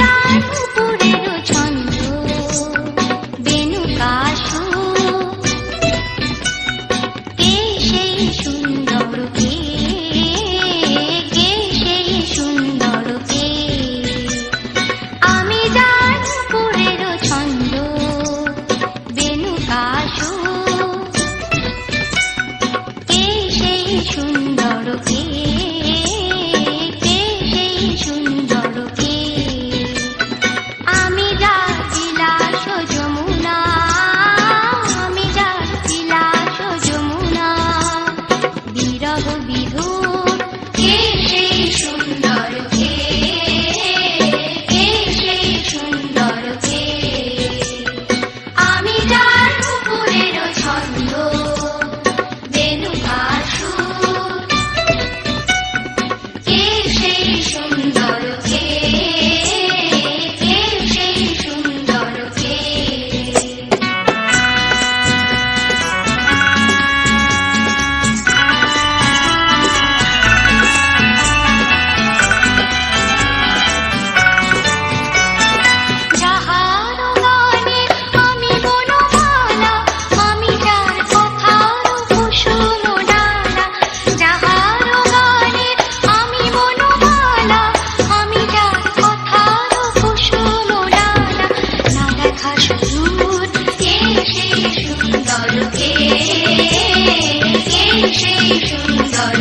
¡Gracias! সেই সেই সুন্দর